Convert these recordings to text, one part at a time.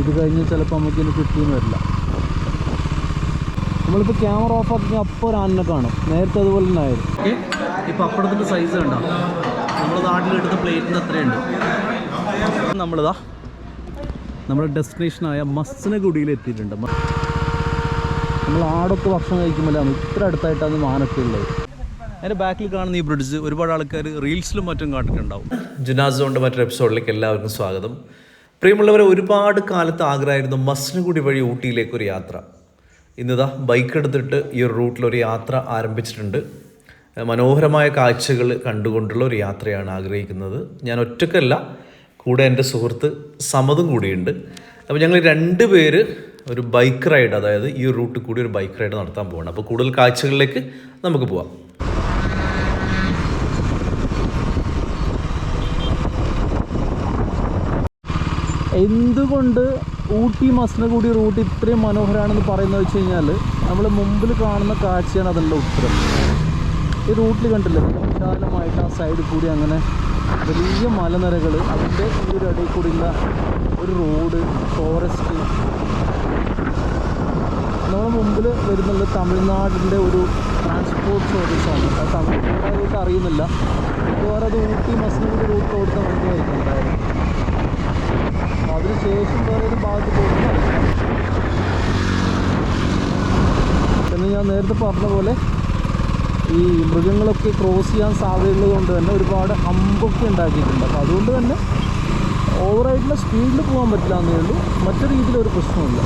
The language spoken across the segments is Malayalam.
ഇത് കഴിഞ്ഞ് ചിലപ്പോൾ നമുക്ക് ഇനി കിട്ടിയെന്ന് വരില്ല. നമ്മളിപ്പോൾ ക്യാമറ ഓഫ് ആക്കി അപ്പോൾ ഒരു ആനിനെ കാണും. നേരത്തെ അതുപോലെ തന്നെ ആയിരുന്നു ഓക്കെ. ഇപ്പോൾ അപ്പുറത്തിന്റെ സൈസ് കണ്ടോ? നമ്മുടെ നാട്ടിലെടുത്ത പ്ലേറ്റിന് അത്രയുണ്ട്. നമ്മളിതാ നമ്മുടെ ഡെസ്റ്റിനേഷനായ മസ്സനഗുഡിയിൽ എത്തിയിട്ടുണ്ട്. മ- നമ്മൾ ആടൊക്കെ ഭക്ഷണം കഴിക്കുമ്പോഴാണ് ഇത്ര അടുത്തായിട്ടാണ് മാനൊക്കെ ഉള്ളത്. അതിന്റെ ബാക്കിൽ കാണുന്ന ഈ ബ്രിഡ്ജ് ഒരുപാട് ആൾക്കാർ റീൽസിലും മറ്റും കണ്ടിട്ടുണ്ടാവും ജുനാസോണ്ട് മറ്റൊരു എപ്പിസോഡിലേക്ക് എല്ലാവർക്കും സ്വാഗതം. പ്രിയമുള്ളവരെ ഒരുപാട് കാലത്ത് ആഗ്രഹമായിരുന്നു മസ്നഗുഡി വഴി ഊട്ടിയിലേക്ക് ഒരു യാത്ര. ഇന്നിതാ ബൈക്ക് എടുത്തിട്ട് ഈ ഒരു റൂട്ടിലൊരു യാത്ര ആരംഭിച്ചിട്ടുണ്ട്. മനോഹരമായ കാഴ്ചകൾ കണ്ടുകൊണ്ടുള്ള ഒരു യാത്രയാണ് ആഗ്രഹിക്കുന്നത്. ഞാൻ ഒറ്റക്കല്ല കൂടെ എന്റെ സുഹൃത്ത് സമതും കൂടിയുണ്ട്. അപ്പോൾ ഞങ്ങൾ രണ്ട് പേര് ഒരു ബൈക്ക് റൈഡ് അതായത് ഈ റൂട്ടിൽ കൂടി ഒരു ബൈക്ക് റൈഡ് നടത്താൻ പോവാണ്. അപ്പോൾ കൂടുതൽ കാഴ്ചകളിലേക്ക് നമുക്ക് പോവാം. എന്തുകൊണ്ട് ഊട്ടി മസനഗുഡി റൂട്ട് ഇത്രയും മനോഹരമാണെന്ന് പറയുന്നത് വെച്ച് കഴിഞ്ഞാൽ നമ്മൾ മുമ്പിൽ കാണുന്ന കാഴ്ചയാണ് അതിന്റെ ഉത്തരം. ഈ റൂട്ടിൽ കണ്ടില്ലേ? വിശാലമായിട്ട് ആ സൈഡിൽ കൂടി അങ്ങനെ വലിയ മലനിരകൾ അതിന്റെ ഈ ഒരു ഇടയിൽ കൂടിയുള്ള ഒരു റോഡ് ഫോറസ്റ്റ് നമ്മുടെ മുമ്പിൽ വരുന്നത് തമിഴ്നാടിന്റെ ഒരു ട്രാൻസ്പോർട്ട് സർവീസാണ് ആ തമിഴ്നാട് അറിയുന്നില്ല. മിക്കവാറും അത് ഊട്ടി മസനഗുഡി റൂട്ട് കൊടുത്ത വണ്ടിയായിരിക്കും. അപ്പോൾ അതിനുശേഷം വേറെ ഒരു ഭാഗത്ത് പോകുന്നു. എന്ന് ഞാൻ നേരത്തെ പറഞ്ഞ പോലെ ഈ മൃഗങ്ങളൊക്കെ ക്രോസ് ചെയ്യാൻ സാധ്യതയുള്ളത് കൊണ്ട് തന്നെ ഒരുപാട് ഹമ്പൊക്കെ ഉണ്ടാക്കിയിട്ടുണ്ട്. അപ്പോൾ അതുകൊണ്ട് തന്നെ ഓവറായിട്ടുള്ള സ്പീഡിൽ പോകാൻ പറ്റില്ല എന്നേ ഉള്ളൂ. മറ്റു രീതിയിലൊരു പ്രശ്നമില്ല.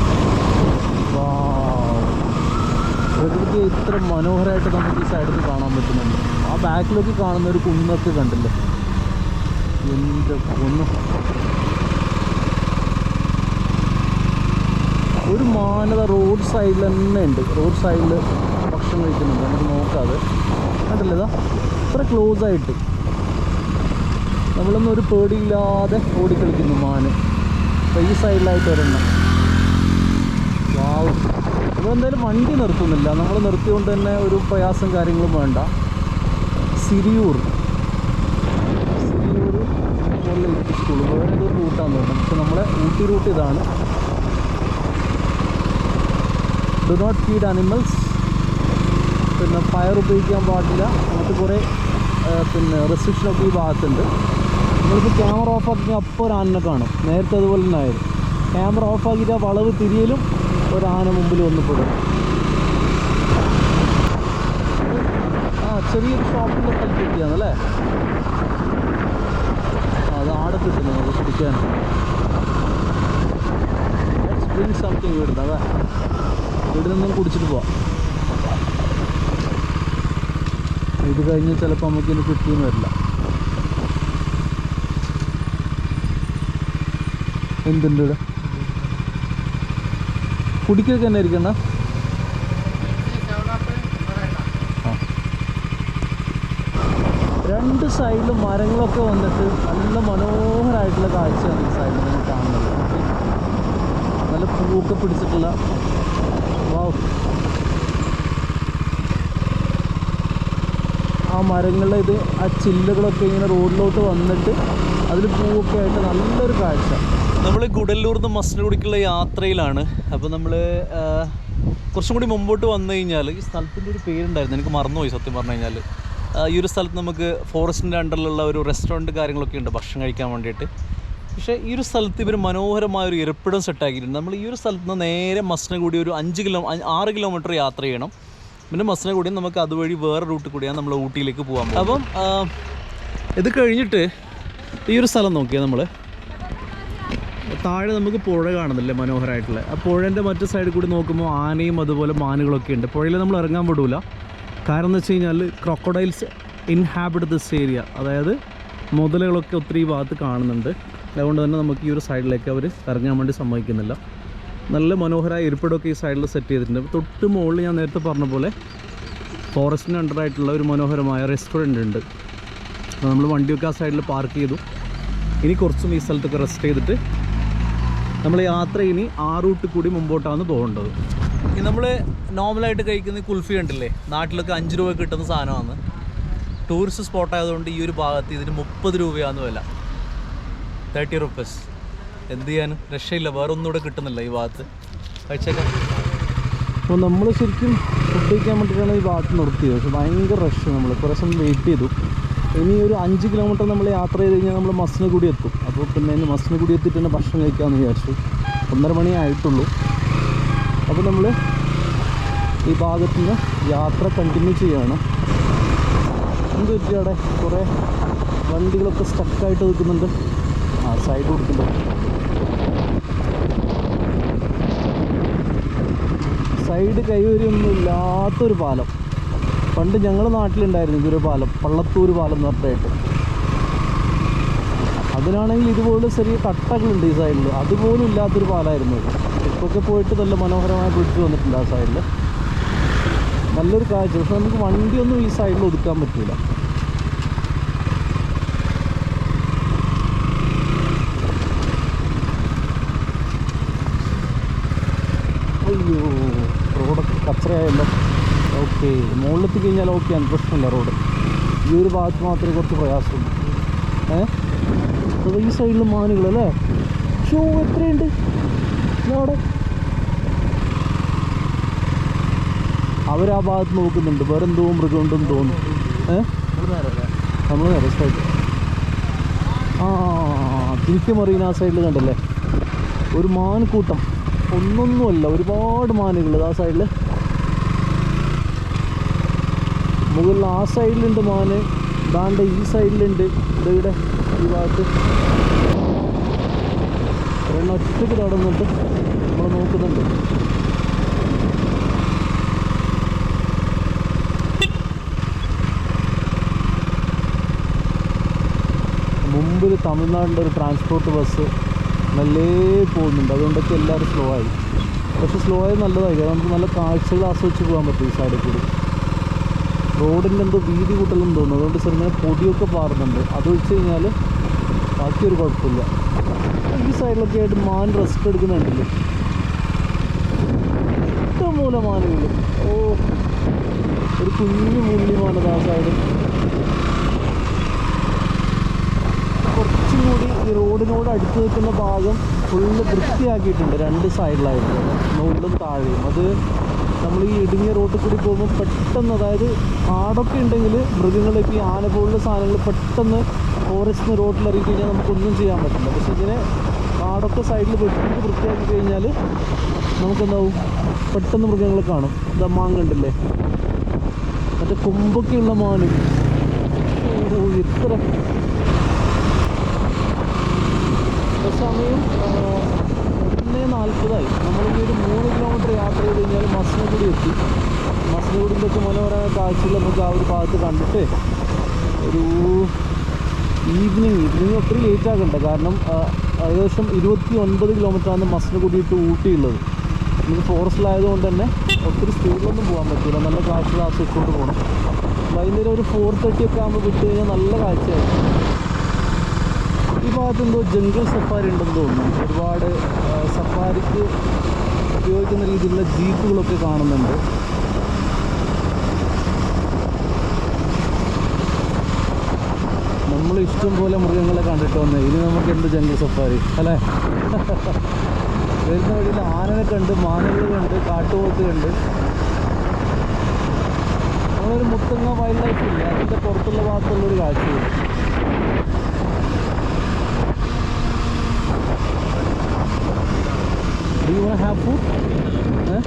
പ്രകൃതി ഇത്ര മനോഹരമായിട്ട് നമുക്ക് ഈ സൈഡിൽ കാണാൻ പറ്റുന്നുണ്ട്. ആ ബാക്കിലൊക്കെ കാണുന്ന ഒരു കുന്നൊക്കെ കണ്ടില്ലേ? എന്റെ കുന്ന് ഒരു മാനത റോഡ് സൈഡിൽ തന്നെ ഉണ്ട്. റോഡ് സൈഡിൽ ഭക്ഷണം കഴിക്കുന്നുണ്ട്. നമുക്ക് നോക്കാതെ കണ്ടില്ലേ ഇതാ? ഇത്ര ക്ലോസ് ആയിട്ട്. നമ്മളൊന്നും ഒരു പേടിയില്ലാതെ ഓടിക്കളിക്കുന്നു മാന്. ഈ സൈഡിലായിട്ട് ഒരെണ്ണം. വാവ്. ഇവിടെ എന്തായാലും വണ്ടി നിർത്തുന്നില്ല. നമ്മൾ നിർത്തിയോണ്ട് തന്നെ ഒരു പ്രയാസം കാര്യങ്ങളും വേണ്ട. സിരിയൂർ. സിരിയൂർ സ്കൂൾ. വേറെ ഏതോ റൂട്ടാന്ന് തോന്നുന്നു. പക്ഷെ നമ്മളെ ഊട്ടി റൂട്ട് ഇതാണ്. ഡു നോട്ട് ഫീഡ് അനിമൽസ് പിന്നെ ഫയർ ഉപയോഗിക്കാൻ പാടില്ല. അങ്ങനത്തെ കുറേ പിന്നെ റെസ്ട്രിക്ഷനൊക്കെ ഈ ഭാഗത്തുണ്ട്. നിങ്ങൾക്ക് ക്യാമറ ഓഫ് ആക്കി അപ്പോൾ ഒരു ആനനെ കാണും. നേരത്തെ അതുപോലെ തന്നെ ആയിരുന്നു. ക്യാമറ ഓഫ് ആക്കിയിട്ട് വളവ് തിരിയലും ഒരു ആന മുമ്പിൽ വന്ന് പെടും. ആ ചെറിയൊരു ഷോപ്പിന്റെ സ്ഥലത്ത് എത്തിയാണല്ലേ ആ അത് ആടെ കുടിക്കാൻ ഡ്രിങ്ക് സംതിങ് വരുന്നത് ഇവിടെ നിന്നും കുടിച്ചിട്ട് പോവാം. ഇത് കഴിഞ്ഞ് ചിലപ്പോൾ നമുക്ക് ഇനി കിട്ടിയെന്ന് വരില്ല. എന്തുണ്ട് ഇവിടെ? കുടിക്കൊക്കെ തന്നെ ഇരിക്കണ്ട രണ്ട് സൈഡിലും മരങ്ങളൊക്കെ വന്നിട്ട് നല്ല മനോഹരമായിട്ടുള്ള കാഴ്ചയാണ് ഈ സൈഡിൽ നിന്ന് കാണുന്നത്. നല്ല പൂവൊക്കെ പിടിച്ചിട്ടുള്ള വാവ് ആ മരങ്ങളുടെ ഇത് ആ ചില്ലകളൊക്കെ ഇങ്ങനെ റോഡിലോട്ട് വന്നിട്ട് അതിൽ പൂവൊക്കെ ആയിട്ട് നല്ലൊരു കാഴ്ച. നമ്മൾ ഗുഡല്ലൂർ നിന്ന് മസ്നഗുഡിക്കുള്ള യാത്രയിലാണ് അപ്പോൾ നമ്മൾ കുറച്ചും കൂടി മുമ്പോട്ട് വന്നു കഴിഞ്ഞാൽ ഈ സ്ഥലത്തിന്റെ ഒരു പേരുണ്ടായിരുന്നു. എനിക്ക് മറന്നുപോയി സത്യം പറഞ്ഞു കഴിഞ്ഞാൽ ഈ ഒരു സ്ഥലത്ത് നമുക്ക് ഫോറസ്റ്റിന്റെ അണ്ടറിലുള്ള ഒരു റെസ്റ്റോറന്റ് കാര്യങ്ങളൊക്കെ ഉണ്ട് ഭക്ഷണം കഴിക്കാൻ വേണ്ടിയിട്ട്. പക്ഷേ ഈ ഒരു സ്ഥലത്ത് ഇവർ മനോഹരമായ ഒരു ഇരിപ്പിടം സെറ്റാക്കിയിട്ടുണ്ട് നമ്മൾ ഈ ഒരു സ്ഥലത്ത് നിന്ന് നേരെ മസ്നഗുഡി ഒരു അഞ്ച് കിലോ ആറ് കിലോമീറ്റർ യാത്ര ചെയ്യണം. പിന്നെ മസ്നഗുഡി നമുക്ക് അതുവഴി വേറെ റൂട്ടിൽ കൂടിയാണ് നമ്മൾ ഊട്ടിയിലേക്ക് പോകാം. അപ്പം ഇത് കഴിഞ്ഞിട്ട് ഈ ഒരു സ്ഥലം നോക്കിയാൽ നമ്മൾ താഴെ നമുക്ക് പുഴ കാണുന്നില്ലേ മനോഹരമായിട്ടുള്ള ആ പുഴേന്റെ മറ്റു സൈഡിൽ കൂടി നോക്കുമ്പോൾ ആനയും അതുപോലെ മാനുകളൊക്കെ ഉണ്ട്. പുഴയിൽ നമ്മൾ ഇറങ്ങാൻ വിടൂല. കാരണം എന്ന് വെച്ച് കഴിഞ്ഞാൽ ക്രൊക്കഡൈൽസ് ഇൻഹാബിറ്റ് ദിസ് ഏരിയ അതായത് മുതലുകളൊക്കെ ഒത്തിരി ഭാഗത്ത് കാണുന്നുണ്ട്. അതുകൊണ്ട് തന്നെ നമുക്ക് ഈ ഒരു സൈഡിലേക്ക് അവർ ഇറങ്ങാൻ വേണ്ടി സമ്മതിക്കുന്നില്ല. നല്ല മനോഹരമായ ഇരിപ്പിടമൊക്കെ ഈ സൈഡിൽ സെറ്റ് ചെയ്തിട്ടുണ്ട്. തൊട്ട് മുകളിൽ ഞാൻ നേരത്തെ പറഞ്ഞ പോലെ ഫോറസ്റ്റിന് അണ്ടറായിട്ടുള്ള ഒരു മനോഹരമായ റെസ്റ്റോറന്റ് ഉണ്ട്. അപ്പോൾ നമ്മൾ വണ്ടിയൊക്കെ ആ സൈഡിൽ പാർക്ക് ചെയ്തു. ഇനി കുറച്ചും ഈ സ്ഥലത്തൊക്കെ റെസ്റ്റ് ചെയ്തിട്ട് നമ്മൾ യാത്ര ഇനി ആ റൂട്ട് കൂടി മുമ്പോട്ടാണ് പോകേണ്ടത് നമ്മൾ നോർമലായിട്ട് കഴിക്കുന്ന കുൽഫി ഉണ്ടല്ലേ നാട്ടിലൊക്കെ അഞ്ച് രൂപ കിട്ടുന്ന സാധനമാണ്. ടൂറിസ്റ്റ് സ്പോട്ടായതുകൊണ്ട് ഈ ഒരു ഭാഗത്ത് ഇതിന് മുപ്പത് രൂപയാണെന്ന് വില. തേർട്ടി റുപ്പീസ് എന്ത് ചെയ്യാനും രക്ഷയില്ല വേറെ ഒന്നും ഇവിടെ കിട്ടുന്നില്ല ഈ ഭാഗത്ത്. കഴിച്ചേക്കാം. അപ്പോൾ നമ്മൾ ശരിക്കും ഫുഡ് കഴിക്കാൻ വേണ്ടിയിട്ടാണ് ഈ ഭാഗത്ത് നിർത്തിയത്. പക്ഷെ ഭയങ്കര റഷ് നമ്മൾ കുറേ സമയം വെയിറ്റ് ചെയ്തു. ഇനി ഒരു അഞ്ച് കിലോമീറ്റർ നമ്മൾ യാത്ര ചെയ്ത് കഴിഞ്ഞാൽ നമ്മൾ കൂടി എത്തും. അപ്പോൾ പിന്നെ കൂടി എത്തിയിട്ട് തന്നെ ഭക്ഷണം കഴിക്കാമെന്ന് വിചാരിച്ചു. ഒന്നര മണി ആയിട്ടുള്ളൂ. അപ്പോൾ നമ്മൾ ഈ ഭാഗത്ത് നിന്ന് യാത്ര കണ്ടിന്യൂ ചെയ്യുകയാണ് എന്ത് പറ്റി അവിടെ? കുറേ വണ്ടികളൊക്കെ സ്റ്റക്കായിട്ട് നിൽക്കുന്നുണ്ട്. ആ സൈഡ് കൊടുക്കുന്നുണ്ട് സൈഡ് കൈവരിയൊന്നും ഇല്ലാത്തൊരു പാലം. പണ്ട് ഞങ്ങളുടെ നാട്ടിലുണ്ടായിരുന്നു ഇതൊരു പാലം പള്ളത്തൂർ പാലം എന്ന് പറഞ്ഞിട്ട്. അതിനാണെങ്കിൽ ഇതുപോലെ ചെറിയ കട്ടകളുണ്ട് ഈ സൈഡിൽ അതുപോലും ഇല്ലാത്തൊരു പാലമായിരുന്നു ഇപ്പോഴൊക്കെ പോയിട്ട് നല്ല മനോഹരമായ ബ്രിഡ്ജ് വന്നിട്ടുണ്ട് ആ സൈഡിൽ നല്ലൊരു കാഴ്ച. പക്ഷെ നമുക്ക് വണ്ടിയൊന്നും ഈ സൈഡിൽ ഒതുക്കാൻ പറ്റില്ല അയ്യോ കച്ചറയായല്ലോ ഓക്കെ മുകളിലെത്തി കഴിഞ്ഞാൽ ഓക്കെയാണ് പ്രശ്നമില്ല റോഡ് ഈ ഒരു ഭാഗത്ത് മാത്രമേ കുറച്ച് പ്രയാസമുള്ളൂ. ഏ? അപ്പോൾ ഈ സൈഡിൽ മാനുകളല്ലേ ഷോ എത്രയുണ്ട്? അവിടെ. അവർ ആ ഭാഗത്ത് നോക്കുന്നുണ്ട്. വേറെ എന്തോ മൃഗമുണ്ടെന്ന് തോന്നുന്നു. ഏ? നമ്മൾ നേരെ ആ തിരിക്ക് മറീന ആ സൈഡിൽ കണ്ടല്ലേ? ഒരു മാൻ കൂട്ടം ഒന്നൊന്നുമല്ല ഒരുപാട് മാനുകൾ ആ സൈഡിൽ മുകളിൽ ആ സൈഡിലുണ്ട് മാന്. ദാണ്ട് ഈ സൈഡിലുണ്ട്. ഇവിടെ ഈ ഭാഗത്ത്. ഒരെണ്ണം ഒറ്റയ്ക്ക് നടന്നിട്ട് നമ്മൾ നോക്കുന്നുണ്ട്. മുമ്പിൽ തമിഴ്നാടിന്റെ ഒരു ട്രാൻസ്പോർട്ട് ബസ് നല്ലേ പോകുന്നുണ്ട്. അതുകൊണ്ടൊക്കെ എല്ലാവരും സ്ലോ ആയി. പക്ഷെ സ്ലോ ആയി നല്ലതായി നമുക്ക് നല്ല കാഴ്ചകൾ ആസ്വദിച്ച് പോകാൻ പറ്റും ഈ സൈഡിൽ കൂടി. റോഡിന്റെ എന്തോ വീതി കൂട്ടലും തോന്നുന്നു. അതുകൊണ്ട് ചെറുങ്ങനെ പൊടിയൊക്കെ പാറുന്നുണ്ട്. അത് വെച്ച് കഴിഞ്ഞാൽ ബാക്കിയൊരു കുഴപ്പമില്ല. ഈ സൈഡിലൊക്കെ ആയിട്ട് മാൻ റെസ്റ്റ് എടുക്കുന്നുണ്ടല്ലോ. ഇഷ്ടംപോലെ മാനുകൾ ഓ ഒരു കുഞ്ഞു മുള്ളിമാനത് ആ സൈഡ് കുറച്ചും കൂടി ഈ റോഡിനോട് അടുത്ത് നിൽക്കുന്ന ഭാഗം ഫുള്ള് വൃത്തിയാക്കിയിട്ടുണ്ട്. രണ്ട് സൈഡിലായിട്ട് മുകളിലും താഴെയും. അത് നമ്മൾ ഈ ഇടുങ്ങിയ റോഡിൽ കൂടി പോകുമ്പോൾ പെട്ടെന്ന് അതായത് കാടൊക്കെ ഉണ്ടെങ്കിൽ മൃഗങ്ങളൊക്കെ ഈ ആന പോലുള്ള സാധനങ്ങൾ പെട്ടെന്ന് ഫോറസ്റ്റിന് റോഡിൽ ഇറങ്ങി കഴിഞ്ഞാൽ നമുക്കൊന്നും ചെയ്യാൻ പറ്റില്ല. പക്ഷെ ഇങ്ങനെ കാടൊക്കെ സൈഡിൽ വെട്ടിട്ട് വൃത്തിയാക്കി കഴിഞ്ഞാൽ നമുക്കെന്താവും? പെട്ടെന്ന് മൃഗങ്ങളെ കാണും. ഇതാ കണ്ടില്ലേ മറ്റേ കൊമ്പൊക്കെയുള്ള മാന്. ഇത്ര സമയം നാൽപ്പതായി. നമ്മളിപ്പോൾ ഒരു മൂന്ന് കിലോമീറ്റർ യാത്ര ചെയ്ത് കഴിഞ്ഞാൽ മസ്നഗുഡി എത്തി. മസ്നഗുഡിന്റെയൊക്കെ മനോഹരമായ കാഴ്ചകൾ നമുക്ക് ആ ഒരു ഭാഗത്ത് കണ്ടിട്ട് ഒരു ഈവനിങ് ഈവനിങ് ഒത്തിരി ലേറ്റ് ആകണ്ട. കാരണം ഏകദേശം ഇരുപത്തി ഒൻപത് കിലോമീറ്ററാണ് മസ്നഗുഡി ടു ഊട്ടിയുള്ളത്. നമുക്ക് ഫോറസ്റ്റിലായതുകൊണ്ട് തന്നെ ഒത്തിരി സ്പീഡിലൊന്നും പോകാൻ പറ്റില്ല. നല്ല കാഴ്ചകൾ ആസ്വദിച്ചുകൊണ്ട് പോകണം വൈകുന്നേരം ഒരു ഫോർ തേർട്ടി ഒക്കെ ആകുമ്പോൾ വിട്ട് കഴിഞ്ഞാൽ നല്ല കാഴ്ചയായിരുന്നു ഈ ഭാഗത്ത് എന്തോ ജംഗിൾ സഫാരി ഉണ്ടെന്ന് തോന്നുന്നു. ഒരുപാട് സഫാരിക്ക് ഉപയോഗിക്കുന്ന രീതിയിലുള്ള ജീപ്പുകളൊക്കെ കാണുന്നുണ്ട്. നമ്മൾ ഇഷ്ടം പോലെ മൃഗങ്ങളെ കണ്ടിട്ട് വന്നേ. ഇനി നമുക്ക് എന്ത് ജംഗിൾ സഫാരി അല്ലേ? വരുന്ന വഴിയിൽ ആനനെ കണ്ട് മാനുകൾ കണ്ട് കാട്ടുപോത്ത് കണ്ട്. നമ്മളൊരു മുത്തങ്ങ വൈൽഡ് ലൈഫ് ഇല്ല. അതിന്റെ പുറത്തുള്ള ഭാഗത്തുള്ളൊരു കാഴ്ചയുണ്ട്. Have food? Eh?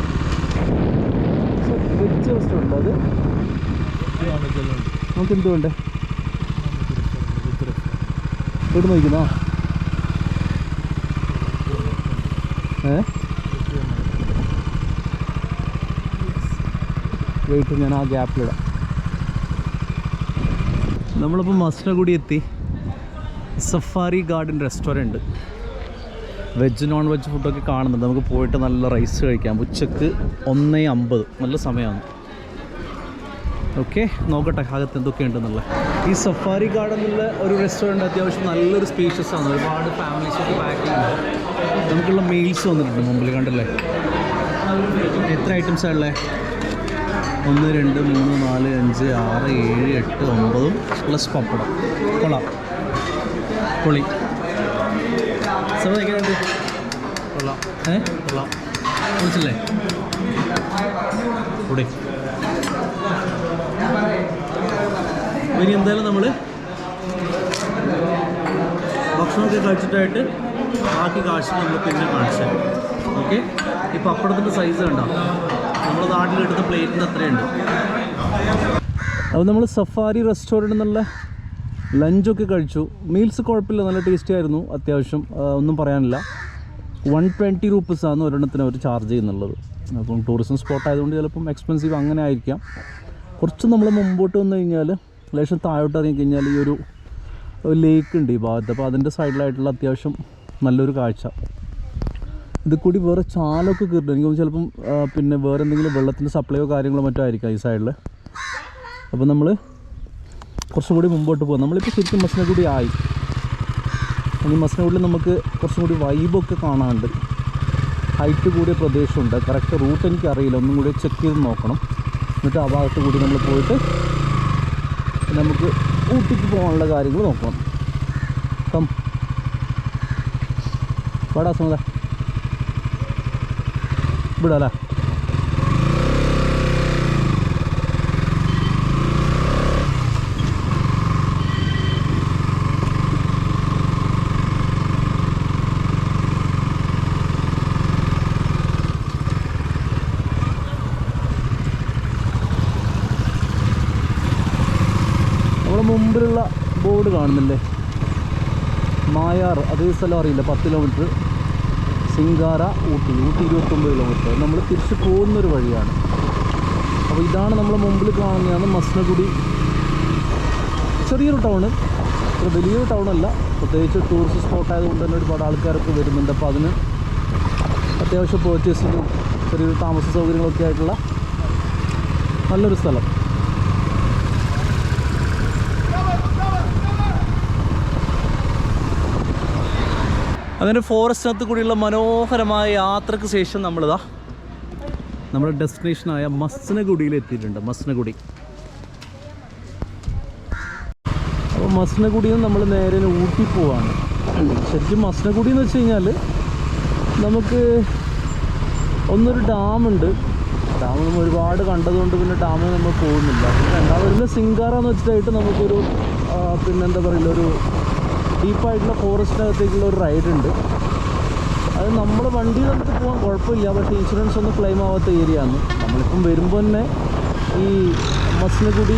Veg restaurant അത്? നമുക്ക് എന്ത് വേണ്ടേ? ഇവിടെ നോക്കുന്നോ ഏ? വെയിറ്റ് ഞാൻ ആ ഗ്യാപ്പിലിടാം നമ്മളിപ്പോൾ മസ്നഗുടി എത്തി. Safari garden restaurant. Veg non veg ഫുഡൊക്കെ കാണുന്നുണ്ട്. നമുക്ക് പോയിട്ട് നല്ല റൈസ് കഴിക്കാം. ഉച്ചയ്ക്ക് ഒന്നേ അമ്പത്. നല്ല സമയമാണ്. ഓക്കെ നോക്കട്ടെ അകത്ത് എന്തൊക്കെയുണ്ടെന്നുള്ള ഈ സഫാരി ഗാർഡൻ എന്നുള്ള ഒരു റെസ്റ്റോറന്റ് അത്യാവശ്യം നല്ലൊരു സ്പീഷ്യസ് ആണ്. ഒരുപാട് ഫാമിലീസൊക്കെ പാക്ക് ചെയ്യുന്നുണ്ട്. നമുക്കുള്ള മീൽസ് വന്നിട്ടുണ്ട് മുമ്പിൽ കണ്ടല്ലേ? എത്ര ഐറ്റംസാണ് ഉള്ളത് ഒന്ന് രണ്ട് മൂന്ന് നാല് അഞ്ച് ആറ് ഏഴ് എട്ട് ഒമ്പതും പ്ലസ് പപ്പടം. കൊള്ളാം. പൊളി. എങ്ങനെയുണ്ട് കൊള്ളാം. ഏ? ഇനി എന്തായാലും നമ്മൾ ഭക്ഷണമൊക്കെ കഴിച്ചിട്ടായിട്ട് ബാക്കി കാശ് നമ്മൾ പിന്നെ കാണിച്ചാൽ ഓക്കെ? ഇപ്പം അപ്പുറത്തിന്റെ സൈസ് കണ്ടോ? നമ്മുടെ നാട്ടിലെടുത്ത പ്ലേറ്റിന് അത്രയുണ്ട്. അപ്പോൾ നമ്മൾ സഫാരി റെസ്റ്റോറന്റ് എന്നുള്ള ലഞ്ചൊക്കെ കഴിച്ചു. മീൽസ് കുഴപ്പമില്ല നല്ല ടേസ്റ്റി ആയിരുന്നു അത്യാവശ്യം ഒന്നും പറയാനില്ല. വൺ ട്വന്റി റുപ്പീസാണ് ഒരെണ്ണത്തിന് അവർ ചാർജ് ചെയ്യുന്നുള്ളത്. അപ്പം ടൂറിസം സ്പോട്ട് ആയതുകൊണ്ട് ചിലപ്പം എക്സ്പെൻസീവ് അങ്ങനെ ആയിരിക്കാം. കുറച്ച് നമ്മൾ മുമ്പോട്ട് വന്നു കഴിഞ്ഞാൽ ലേശം താഴോട്ട് ഇറങ്ങി കഴിഞ്ഞാൽ ഈ ഒരു ലേക്ക് ഉണ്ട് ഈ ഭാഗത്ത്. അപ്പോൾ അതിന്റെ സൈഡിലായിട്ടുള്ള അത്യാവശ്യം നല്ലൊരു കാഴ്ച. ഇത് കൂടി വേറെ ചാലൊക്കെ കയറിയിട്ട് എനിക്ക് ചിലപ്പം പിന്നെ വേറെ എന്തെങ്കിലും വെള്ളത്തിന്റെ സപ്ലൈയോ കാര്യങ്ങളോ മറ്റോ ആയിരിക്കാം ഈ സൈഡിൽ അപ്പോൾ നമ്മൾ കുറച്ചും കൂടി മുമ്പോട്ട് പോകും. നമ്മളിപ്പോൾ ശരിക്കും മസനഗുഡി ആയി. ഇനി മസനഗുഡിൽ നമുക്ക് കുറച്ചും കൂടി വൈബൊക്കെ കാണാനുണ്ട്. ഹൈറ്റ് കൂടിയ പ്രദേശമുണ്ട്. കറക്റ്റ് റൂട്ട് എനിക്ക് അറിയില്ല ഒന്നും കൂടി ചെക്ക് ചെയ്ത് നോക്കണം. എന്നിട്ട് ആ ഭാഗത്ത് കൂടി നമ്മൾ പോയിട്ട് നമുക്ക് ഊട്ടിക്ക് പോകാനുള്ള കാര്യങ്ങൾ നോക്കണം കം വാടാ സുമത. വിടാല്ലേ നമ്മുടെ കാണുന്നില്ലേ? മായാർ അതേ സ്ഥലം അറിയില്ല. പത്ത് കിലോമീറ്റർ സിംഗാര ഊട്ടി. ഊട്ടി ഇരുപത്തൊമ്പത് കിലോമീറ്റർ നമ്മൾ തിരിച്ച് പോകുന്നൊരു വഴിയാണ്. അപ്പോൾ ഇതാണ് നമ്മൾ മുമ്പിൽ കാണുന്നതാണ് മസ്നഗുഡി. ചെറിയൊരു ടൗൺ ഒരു വലിയൊരു അല്ല. പ്രത്യേകിച്ച് ടൂറിസ്റ്റ് സ്പോട്ട് ആയതുകൊണ്ട് തന്നെ ഒരുപാട് ആൾക്കാരൊക്കെ വരുന്നുണ്ട്. അപ്പോൾ അതിന് അത്യാവശ്യം പേർച്ചേസിനും ചെറിയൊരു താമസ സൗകര്യങ്ങളൊക്കെ ആയിട്ടുള്ള നല്ലൊരു സ്ഥലം. അങ്ങനെ ഫോറസ്റ്റിനകത്ത് കൂടിയുള്ള മനോഹരമായ യാത്രയ്ക്ക് ശേഷം നമ്മളിതാ നമ്മുടെ ഡെസ്റ്റിനേഷനായ മസ്നഗുഡിയിൽ എത്തിയിട്ടുണ്ട് മസ്നഗുഡി. അപ്പോൾ മസ്നഗുഡിയിൽ നിന്ന് നമ്മൾ നേരെ ഊട്ടി പോവാണ്. ശരിക്കും മസ്നഗുഡി എന്ന് വെച്ച് കഴിഞ്ഞാൽ നമുക്ക് ഒന്നൊരു ഡാമുണ്ട് ഡാം നമ്മൾ ഒരുപാട് കണ്ടതുകൊണ്ട് പിന്നെ ഡാമിൽ നമ്മൾ പോകുന്നില്ല. രണ്ടാമത് സിംഗാറ എന്ന് വെച്ചിട്ടായിട്ട് നമുക്കൊരു പിന്നെന്താ പിന്നെ പറയുക ഒരു ഡീപ്പായിട്ടുള്ള ഫോറസ്റ്റിനകത്തേക്കുള്ള ഒരു റൈഡ് ഉണ്ട്. അത് നമ്മൾ വണ്ടി നമുക്ക് പോകാൻ കുഴപ്പമില്ല. പക്ഷേ ഇൻഷുറൻസ് ഒന്നും ക്ലെയിം ആവാത്ത ഏരിയ ആണ്. നമ്മളിപ്പം വരുമ്പോൾ തന്നെ ഈ മസ്നഗുടി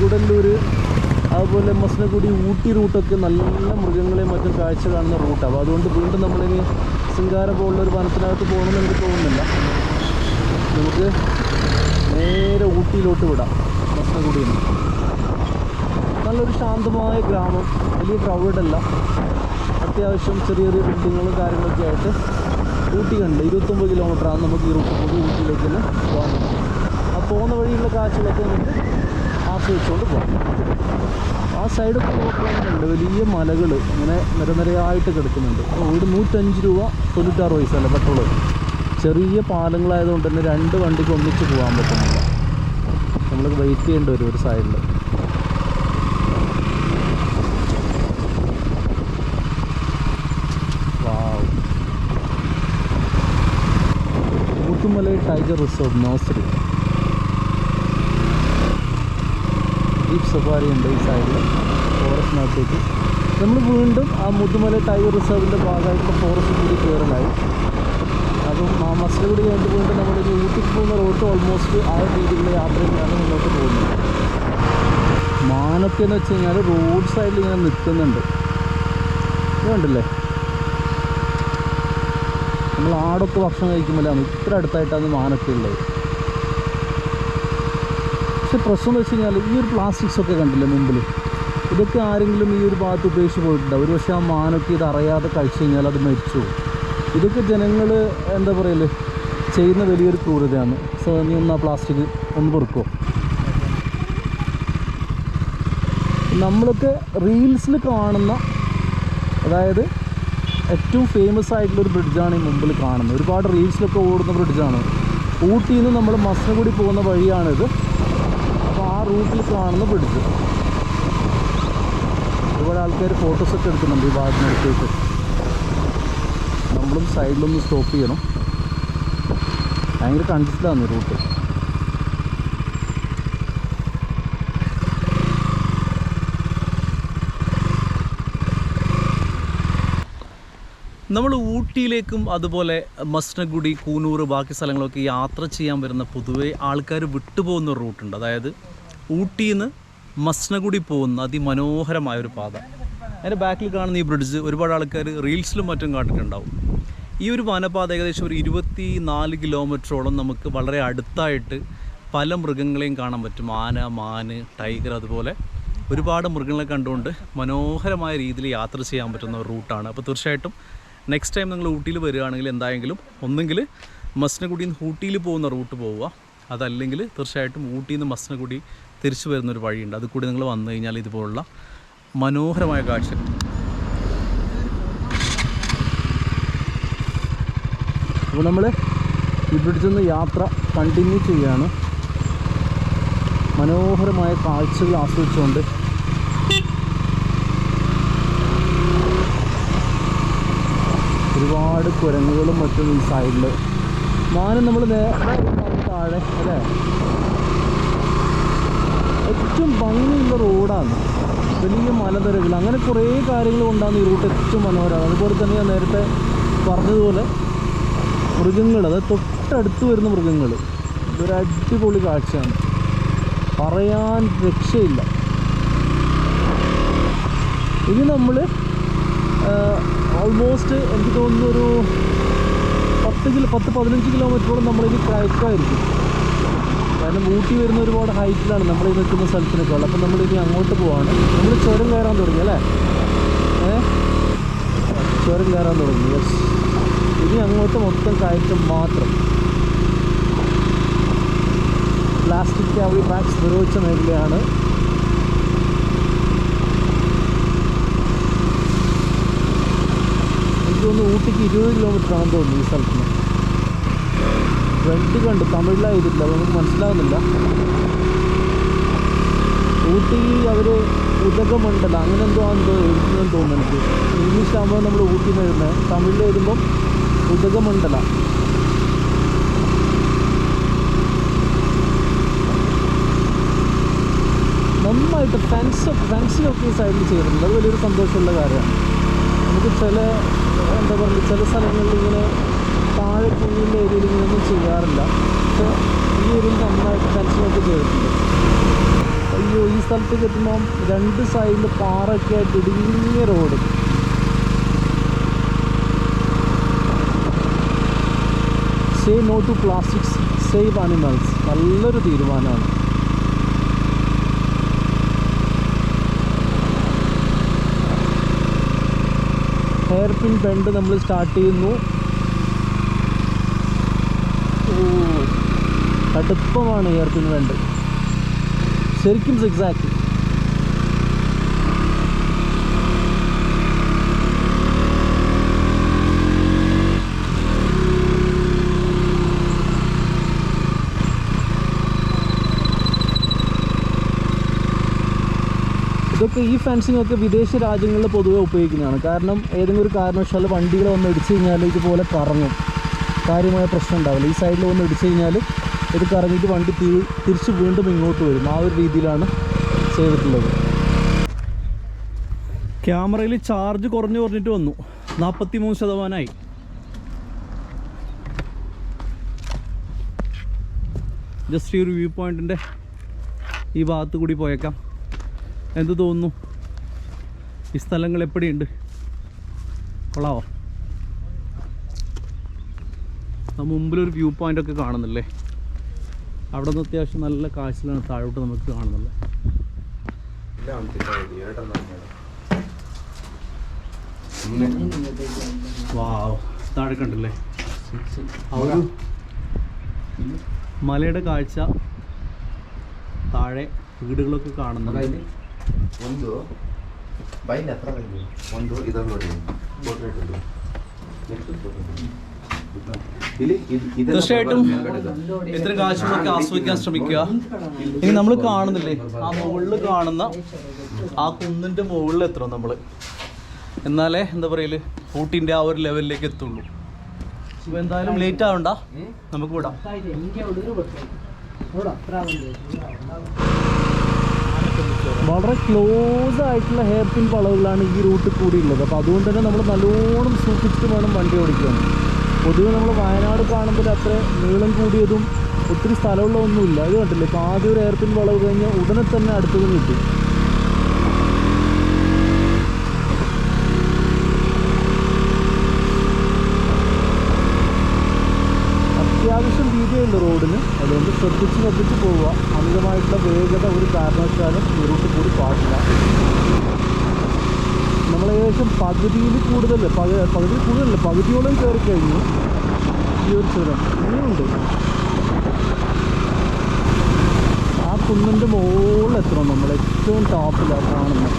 ഗുഡല്ലൂർ അതുപോലെ മസ്നഗുടി ഊട്ടി റൂട്ടൊക്കെ നല്ല മൃഗങ്ങളെയും മറ്റും കാഴ്ച കാണുന്ന റൂട്ടാണ് അപ്പോൾ അതുകൊണ്ട് വീണ്ടും നമ്മളിനി സിംഗാര പോലുള്ള ഒരു വനത്തിനകത്ത് പോകണമെന്ന് എനിക്ക് തോന്നുന്നില്ല. നമുക്ക് നേരെ ഊട്ടിയിലോട്ട് വിടാം. മസ്നഗുടിയിൽ നിന്ന് നല്ലൊരു ശാന്തമായ ഗ്രാമം. വലിയ ക്രൗഡല്ല അത്യാവശ്യം ചെറിയ ചെറിയ ബിൽഡിങ്ങുകളും കാര്യങ്ങളൊക്കെ ആയിട്ട് ഊട്ടി കണ്ട് ഇരുപത്തൊമ്പത് കിലോമീറ്ററാണ് നമുക്ക് ഈ റൂട്ടിൽ കൂടി ഊട്ടിയിലേക്ക് തന്നെ പോകാൻ ആ പോകുന്ന വഴിയുള്ള കാഴ്ചകളൊക്കെ നമുക്ക് ആസ്വദിച്ചുകൊണ്ട് പോകാം. ആ സൈഡ് നോക്കുകയാണെന്നുണ്ട് വലിയ മലകൾ ഇങ്ങനെ നിരനിരയായിട്ട് കിടക്കുന്നുണ്ട്. ഇവിടെ നൂറ്റഞ്ച് രൂപ തൊണ്ണൂറ്റാറ് പൈസ പെട്രോൾ ചെറിയ പാലങ്ങളായതുകൊണ്ട് തന്നെ രണ്ട് വണ്ടിക്ക് ഒന്നിച്ച് പോകാൻ പറ്റുന്നില്ല. നമ്മൾ വെയിറ്റ് ചെയ്യേണ്ടി വരും ഒരു സൈഡിൽ വാവ് മുത്തുമലൈ ടൈഗർ റിസോർട്ട് നോസറി ജീപ്പ് സഫാരി ഉണ്ട് ഈ സൈഡിൽ ഫോറസ്റ്റിനകത്തേക്ക് നമ്മൾ വീണ്ടും ആ മുതുമല ടൈഗർ റിസർവിന്റെ ഭാഗമായിട്ടുള്ള ഫോറസ്റ്റ് കൂടി കയറലായി അപ്പം ആ മസ്റ്റിൽ കൂടി കഴിഞ്ഞിട്ട് വീണ്ടും നമ്മൾ ഇനി ഊട്ടിക്ക് പോകുന്ന റോഡ് ഓൾമോസ്റ്റ് ആ രീതിയിലുള്ള യാത്രയിലാണ് മുന്നോട്ട് പോകുന്നത്. മാനത്തെന്ന് വെച്ച് കഴിഞ്ഞാൽ റോഡ് സൈഡിൽ ഇങ്ങനെ നിൽക്കുന്നുണ്ട്. ഇത് കണ്ടില്ലേ? നമ്മൾ ആടൊക്കെ ഭക്ഷണം കഴിക്കുമ്പോഴാണ് ഇത്ര അടുത്തായിട്ടാണ് മാനൊക്കെ ഉള്ളത്. പക്ഷെ പ്രശ്നം എന്ന് വെച്ച് കഴിഞ്ഞാൽ ഈ ഒരു പ്ലാസ്റ്റിക്സ് ഒക്കെ കണ്ടില്ലേ മുമ്പിൽ ഇതൊക്കെ ആരെങ്കിലും ഈ ഒരു ഭാഗത്ത് ഉപയോഗിച്ച് പോയിട്ടുണ്ട്? ഒരു പക്ഷേ ആ മാനൊക്കെ ഇത് അറിയാതെ കഴിച്ചു കഴിഞ്ഞാൽ അത് മരിച്ചു. ഇതൊക്കെ ജനങ്ങൾ എന്താ പറയൽ? ചെയ്യുന്ന വലിയൊരു ക്രൂരതയാണ്. സോ നീ ഒന്ന് ആ പ്ലാസ്റ്റിക് ഒന്ന് പെറുക്കോ. നമ്മളൊക്കെ റീൽസിൽ കാണുന്ന അതായത് ഏറ്റവും ഫേമസ് ആയിട്ടുള്ളൊരു ബ്രിഡ്ജാണ് ഈ മുമ്പിൽ കാണുന്നത്. ഒരുപാട് റീൽസിലൊക്കെ ഓടുന്ന ബ്രിഡ്ജാണ് ഊട്ടിയിൽ നിന്ന് നമ്മൾ മസനഗുഡി പോകുന്ന വഴിയാണിത്. അപ്പോൾ ആ റൂട്ടിൽ കാണുന്ന ബ്രിഡ്ജ് ഒരുപാട് ആൾക്കാർ ഫോട്ടോസൊക്കെ എടുക്കുന്നുണ്ട് ഈ ഭാഗത്ത് നിർത്തിയിട്ട് നമ്മളും സൈഡിലൊന്ന് സ്റ്റോപ്പ് ചെയ്യണം. ഭയങ്കര കൺഫ്യൂസ്ഡാണ് റൂട്ട് നമ്മൾ ഊട്ടിയിലേക്കും അതുപോലെ മസ്നഗുഡി കൂനൂർ ബാക്കി സ്ഥലങ്ങളൊക്കെ യാത്ര ചെയ്യാൻ വരുന്ന പൊതുവേ ആൾക്കാർ വിട്ടുപോകുന്ന ഒരു റൂട്ടുണ്ട്. അതായത് ഊട്ടിയിൽ നിന്ന് മസ്നഗുഡി പോകുന്ന അതിമനോഹരമായ ഒരു പാത. അതിന്റെ ബാക്കിൽ കാണുന്ന ഈ ബ്രിഡ്ജ് ഒരുപാട് ആൾക്കാർ റീൽസിലും മറ്റും കണ്ടിട്ടുണ്ടാവും. ഈ ഒരു വനപാത ഏകദേശം ഒരു ഇരുപത്തി നാല് കിലോമീറ്ററോളം നമുക്ക് വളരെ അടുത്തായിട്ട് പല മൃഗങ്ങളെയും കാണാൻ പറ്റും. ആന മാന് ടൈഗർ അതുപോലെ ഒരുപാട് മൃഗങ്ങളെ കണ്ടുകൊണ്ട് മനോഹരമായ രീതിയിൽ യാത്ര ചെയ്യാൻ പറ്റുന്ന റൂട്ടാണ്. അപ്പോൾ തീർച്ചയായിട്ടും നെക്സ്റ്റ് ടൈം നിങ്ങൾ ഊട്ടിയിൽ വരികയാണെങ്കിൽ എന്തായെങ്കിലും ഒന്നെങ്കിൽ മസ്നഗുഡിയിൽ നിന്ന് ഊട്ടിയിൽ പോകുന്ന റൂട്ട് പോവുക. അതല്ലെങ്കിൽ തീർച്ചയായിട്ടും ഊട്ടിയിൽ നിന്ന് മസ്നഗുഡി തിരിച്ചു വരുന്നൊരു വഴിയുണ്ട്. അത് കൂടി നിങ്ങൾ വന്നു കഴിഞ്ഞാൽ ഇതുപോലുള്ള മനോഹരമായ കാഴ്ച അപ്പോൾ നമ്മൾ ഇവിടെ നിന്ന് യാത്ര കണ്ടിന്യൂ ചെയ്യുകയാണ്. മനോഹരമായ കാഴ്ചകൾ ആസ്വദിച്ചുകൊണ്ട് ഒരുപാട് കുരങ്ങുകളും മറ്റും ഈ സൈഡിൽ മാനം നമ്മൾ നേരെ താഴെ അല്ലേ? ഏറ്റവും ഭംഗിയുള്ള റോഡാണ് വലിയ മലനിരകൾ. അങ്ങനെ കുറേ കാര്യങ്ങൾ കൊണ്ടാണ് ഈ റൂട്ട് ഏറ്റവും മനോഹരമാണ്. അതുപോലെ തന്നെ ഞാൻ നേരത്തെ പറഞ്ഞതുപോലെ മൃഗങ്ങൾ അതായത് തൊട്ടടുത്ത് വരുന്ന മൃഗങ്ങൾ ഇതൊരു അടിപൊളി കാഴ്ചയാണ്. പറയാൻ രക്ഷയില്ല. ഇനി നമ്മൾ ഓൾമോസ്റ്റ് എനിക്ക് തോന്നുന്നു ഒരു പത്ത് കിലോ പത്ത് പതിനഞ്ച് കിലോമീറ്ററോളം നമ്മളിത് ക്രാക്കായിരിക്കും കാരണം ഊട്ടി വരുന്ന ഒരുപാട് ഹൈറ്റിലാണ് നമ്മൾ ഈ നിൽക്കുന്ന സ്ഥലത്തിനൊക്കെ ഉള്ളത്. അപ്പം നമ്മളിനി അങ്ങോട്ട് പോവാണ്. നമ്മൾ ചുരം കയറാൻ തുടങ്ങി അല്ലേ? ഏ? ചുരം കയറാൻ തുടങ്ങി യെസ് ഇനി അങ്ങോട്ട് മൊത്തം കയറ്റം മാത്രം. പ്ലാസ്റ്റിക് ക്യാബി ബാഗ്സ് നിരോധിച്ച മേഖലയാണ് ഊട്ടിക്ക് ഇരുപത് കിലോമീറ്റർ ആണെന്ന് തോന്നുന്നു ഈ സ്ഥലത്ത്. നിന്ന് ഫ്രണ്ട് കണ്ട് തമിഴിലായതില്ല നമുക്ക് മനസ്സിലാവുന്നില്ല. ഊട്ടി അവർ ഉദകമണ്ഡലം അങ്ങനെ എന്തോ ആണെന്ന് എഴുതുന്നതെന്ന് തോന്നുന്നു എനിക്ക്. ഇംഗ്ലീഷ് ആകുമ്പോൾ നമ്മൾ ഊട്ടി എന്ന് എഴുതുന്നത് തമിഴിൽ എഴുതുമ്പം ഉദകമണ്ഡല നന്നായിട്ട് ഫെൻസ് ഫെൻസിലൊക്കെ ഈ സൈഡിൽ ചെയ്തിട്ടുണ്ട്. അത് വലിയൊരു സന്തോഷമുള്ള കാര്യമാണ്. നമുക്ക് ചില എന്താ പറയുക ചില സ്ഥലങ്ങളിൽ ഇങ്ങനെ താഴെ കുഞ്ഞിന്റെ ഏരിയയിൽ ഇങ്ങനെയൊന്നും ചെയ്യാറില്ല. പക്ഷേ ഈ ഏരിയയിൽ നന്നായിട്ട് കൺസ്ട്രക്ട് ചെയ്തിട്ടുണ്ട്. അയ്യോ ഈ സ്ഥലത്തേക്ക് എത്തുമ്പം രണ്ട് സൈഡിൽ പാറൊക്കെ ആയിട്ട് ഇടുങ്ങിയ road say no to plastics save animals നല്ലൊരു തീരുമാനമാണ്. ഹെയർ പിൻ ബെൻഡ് നമ്മൾ സ്റ്റാർട്ട് ചെയ്യുന്നു. കടുപ്പമാണ് ഹെയർ പിൻ ബെൻഡ് ശരിക്കും സിക്സാക്ട് ഇതൊക്കെ ഈ ഫെൻസിങ്ങൊക്കെ വിദേശ രാജ്യങ്ങളിൽ പൊതുവെ ഉപയോഗിക്കുന്നതാണ്. കാരണം ഏതെങ്കിലും ഒരു കാരണവശാൽ വണ്ടികൾ വന്ന് ഇടിച്ചു കഴിഞ്ഞാൽ ഇതുപോലെ കറങ്ങും. കാര്യമായ പ്രശ്നം ഉണ്ടാവില്ല. ഈ സൈഡിൽ വന്ന് ഇടിച്ചു കഴിഞ്ഞാൽ ഇത് കറങ്ങിയിട്ട് വണ്ടി തിരി തിരിച്ച് വീണ്ടും ഇങ്ങോട്ട് വരും. ആ ഒരു രീതിയിലാണ് ചെയ്തിട്ടുള്ളത്. ക്യാമറയിൽ ചാർജ് കുറഞ്ഞു കുറഞ്ഞിട്ട് വന്നു. നാൽപ്പത്തി മൂന്ന് ശതമാനമായി. ജസ്റ്റ് ഈ ഒരു വ്യൂ പോയിന്റിന്റെ ഈ ഭാഗത്ത് കൂടി പോയേക്കാം. എന്ത് തോന്നുന്നു? ഈ സ്ഥലങ്ങൾ എപ്പോഴുണ്ട് കൊള്ളാവോ? മുമ്പിലൊരു വ്യൂ പോയിന്റ് ഒക്കെ കാണുന്നില്ലേ? അവിടെ നിന്ന് അത്യാവശ്യം നല്ല കാഴ്ചയിലാണ് താഴോട്ട് നമുക്ക് കാണുന്നുള്ളത് താഴെ മലയുടെ കാഴ്ച താഴെ വീടുകളൊക്കെ കാണുന്നുണ്ട് ಒಂದು ಬೈಲ್ ಹತ್ರ ಬೈಲಿ ಒಂದು ಇದನ್ನು ನೋಡಿ ಪೋರ್ಟ್ರೇಟ್ ಇದು ನೆಕ್ಸ್ಟ್ ಇಲ್ಲಿ ಇದ್- ಇದನ್ನ തീർച്ചയായിട്ടും ಮೇಲ್ಗಡೆ ಇದೆ. ഇത്തരം കാഴ്ചകളൊക്കെ ആസ്വദിക്കാൻ ശ്രമിക്കുക ഇനി നമ്മൾ കാണുന്നില്ലേ ആ മുകളിൽ കാണുന്ന ആ കുന്നിൻ്റെ മുകളിൽ എത്തണം നമ്മൾ എന്നാലേ എന്താ പറയല് ഊട്ടിൻ്റെ ആ ഒരു ലെവലിലേക്ക് എത്തുള്ളൂ അപ്പോൾ എന്തായാലും ലേറ്റ് ആവണ്ട നമുക്ക് വിടാം വളരെ ക്ലോസ് ആയിട്ടുള്ള ഹെയർ പിൻ വളവുകളാണ് ഈ റൂട്ടിൽ കൂടി ഉള്ളത്. അപ്പോൾ അതുകൊണ്ട് തന്നെ നമ്മൾ നല്ലോണം സൂക്ഷിച്ചിട്ട് വേണം വണ്ടി ഓടിക്കാൻ. പൊതുവെ നമ്മൾ വയനാട് കാണുമ്പോൾ അത്ര നീളം കൂടിയതും ഒത്തിരി സ്ഥലമുള്ള ഒന്നുമില്ല. ഇത് കണ്ടില്ലേ? ഇപ്പോൾ ആദ്യം ഒരു ഹെയർ പിൻ വളവ് കഴിഞ്ഞാൽ ഉടനെ തന്നെ അടുത്തത് കിട്ടും അത്യാവശ്യം വീതിയുണ്ട് റോഡിന് അതുകൊണ്ട് ശ്രദ്ധിച്ച് ശ്രദ്ധിച്ച് പോവുക അമിതമായിട്ടുള്ള വേഗത ഒരു കാരണവശാലും ഈ റൂട്ടിൽ കൂടി പാടില്ല നമ്മൾ ഏകദേശം പകുതിയിൽ കൂടുതൽ പകുതി പകുതിയിൽ കൂടുതലല്ല പകുതിയോളം കയറി കഴിഞ്ഞു ഈ ഒരു ചുരം ഇനിയുണ്ട് ആ കുന്നിന്റെ മുകളിൽ എത്തണം നമ്മൾ ഏറ്റവും ടോപ്പിലാണ് കാണുന്നത്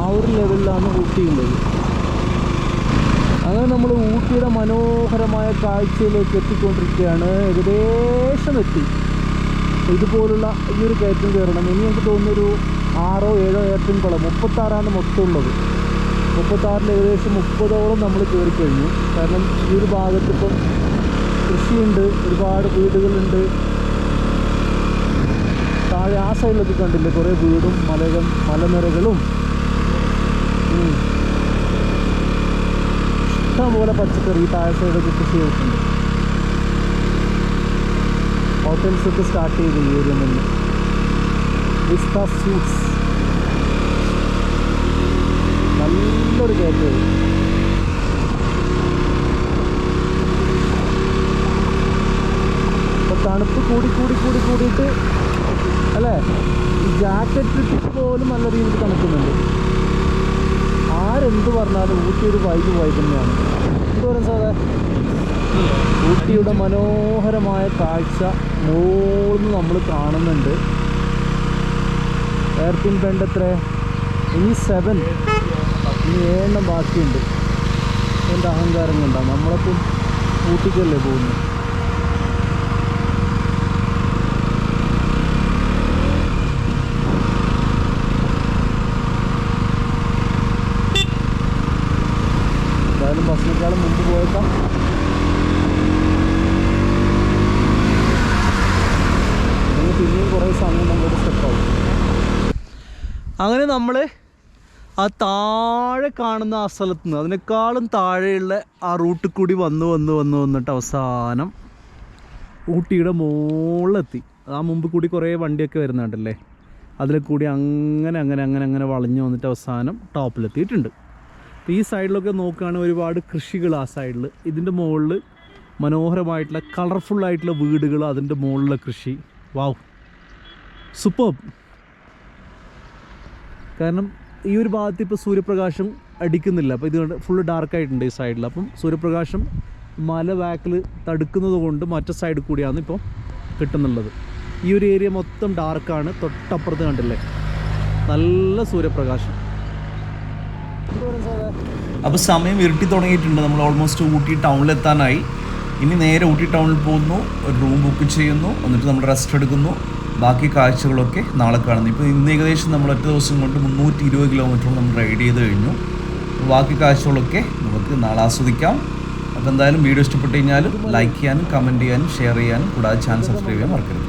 ആ ഒരു ലെവലിലാണ് ഊട്ടിയുള്ളത്. അങ്ങനെ നമ്മൾ ഊട്ടിയുടെ മനോഹരമായ കാഴ്ചയിലേക്ക് എത്തിക്കൊണ്ടിരിക്കുകയാണ്. ഏകദേശം എത്തി. ഇതുപോലുള്ള ഈ ഒരു കയറ്റം കയറണം. ഇനി എനിക്ക് തോന്നുന്നൊരു ആറോ ഏഴോ ഏറ്റവും കുളം മുപ്പത്താറാണ് മൊത്തം ഉള്ളത് മുപ്പത്താറിൽ ഏകദേശം മുപ്പതോളം നമ്മൾ കയറി കഴിഞ്ഞു. കാരണം ഈ ഒരു ഭാഗത്തിപ്പം കൃഷിയുണ്ട് ഒരുപാട് വീടുകളുണ്ട്. താഴെ ആ സൈഡിലൊക്കെ കണ്ടില്ലേ? കുറേ വീടും മലകൾ മലനിരകളും. ഇഷ്ടംപോലെ പച്ചക്കറി താഴെ സൈഡൊക്കെ കൃഷി ചെയ്തിട്ടുണ്ട്. ഹോട്ടൽസ് ഒക്കെ സ്റ്റാർട്ട് ചെയ്തു ഈ ഏരിയ നിന്ന് വിസ്ത സ്വീറ്റ്സ് നല്ലൊരു കേക്ക് തണുപ്പ് കൂടി കൂടി കൂടി കൂടിയിട്ട് അല്ലേ ഈ ജാക്കറ്റ് ഇട്ടിട്ട് പോലും നല്ല രീതിയിൽ തണുക്കുന്നുണ്ട് ആരെന്ത് പറഞ്ഞാലും ഊട്ടി ഒരു വൈബ് വൈബ് തന്നെയാണ്. എന്തോരം സാറേ? ഊട്ടിയുടെ മനോഹരമായ കാഴ്ച മൂന്ന് നമ്മൾ കാണുന്നുണ്ട്. എയർപിൻ ബെൻഡ് എത്ര? ഇനി സെവൻ ഇനി ഏഴെണ്ണം ബാക്കിയുണ്ട്. എന്റെ അഹങ്കാരം കൊണ്ടാണ് നമ്മളപ്പം ഊട്ടിക്കല്ലേ പോകുന്നത് എന്തായാലും ബസ്സിനേക്കാളും മുമ്പ് പോയേക്കാം ഇനി പിന്നെയും കുറേ സമയം നമ്മളൊരു സ്റ്റെപ്പാവും അങ്ങനെ നമ്മൾ ആ താഴെ കാണുന്ന ആ സ്ഥലത്ത് നിന്ന് അതിനേക്കാളും താഴെയുള്ള ആ റൂട്ടിൽ കൂടി വന്ന് വന്ന് വന്ന് വന്നിട്ട് അവസാനം ഊട്ടിയുടെ മുകളിലെത്തി ആ മുമ്പ് കൂടി കുറേ വണ്ടിയൊക്കെ വരുന്നുണ്ടല്ലേ? അതിൽ കൂടി അങ്ങനെ അങ്ങനെ അങ്ങനെ അങ്ങനെ വളഞ്ഞു വന്നിട്ട് അവസാനം ടോപ്പിലെത്തിയിട്ടുണ്ട്. അപ്പോൾ ഈ സൈഡിലൊക്കെ നോക്കുകയാണെങ്കിൽ ഒരുപാട് കൃഷികൾ ആ സൈഡിൽ ഇതിന്റെ മുകളിൽ മനോഹരമായിട്ടുള്ള കളർഫുള്ളായിട്ടുള്ള വീടുകൾ അതിന്റെ മുകളിലെ കൃഷി. Wow super. കാരണം ഈ ഒരു ഭാഗത്ത് ഇപ്പോൾ സൂര്യപ്രകാശം അടിക്കുന്നില്ല. അപ്പോൾ ഇതുകൊണ്ട് ഫുള്ള് ഡാർക്കായിട്ടുണ്ട് ഈ സൈഡിൽ അപ്പം സൂര്യപ്രകാശം മല ബാക്കിൽ തടുക്കുന്നത് കൊണ്ട് മറ്റേ സൈഡിൽ കൂടിയാണ് ഇപ്പോൾ കിട്ടുന്നുള്ളത്. ഈ ഒരു ഏരിയ മൊത്തം ഡാർക്കാണ് തൊട്ടപ്പുറത്ത് കണ്ടില്ലേ? നല്ല സൂര്യപ്രകാശം. അപ്പോൾ സമയം ഇരുട്ടി തുടങ്ങിയിട്ടുണ്ട്. നമ്മൾ ഓൾമോസ്റ്റ് ഊട്ടി ടൗണിലെത്താനായി ഇനി നേരെ ഊട്ടി ടൗണിൽ പോകുന്നു. ഒരു റൂം ബുക്ക് ചെയ്യുന്നു. എന്നിട്ട് നമ്മൾ റെസ്റ്റ് എടുക്കുന്നു. ബാക്കി കാഴ്ചകളൊക്കെ നാളെ കാണുന്നു ഇപ്പോൾ ഇന്ന് ഏകദേശം നമ്മൾ ഒറ്റ ദിവസം കൊണ്ട് മുന്നൂറ്റി ഇരുപത് കിലോമീറ്റർ നമ്മൾ റൈഡ് ചെയ്ത് കഴിഞ്ഞു. ബാക്കി കാഴ്ചകളൊക്കെ നമുക്ക് നാളെ ആസ്വദിക്കാം. അപ്പോൾ എന്തായാലും വീഡിയോ ഇഷ്ടപ്പെട്ട് കഴിഞ്ഞാൽ ലൈക്ക് ചെയ്യാനും കമന്റ് ചെയ്യാനും ഷെയർ ചെയ്യാനും കൂടാതെ ചാനൽ സബ്സ്ക്രൈബ് ചെയ്യാൻ മറക്കരുത്.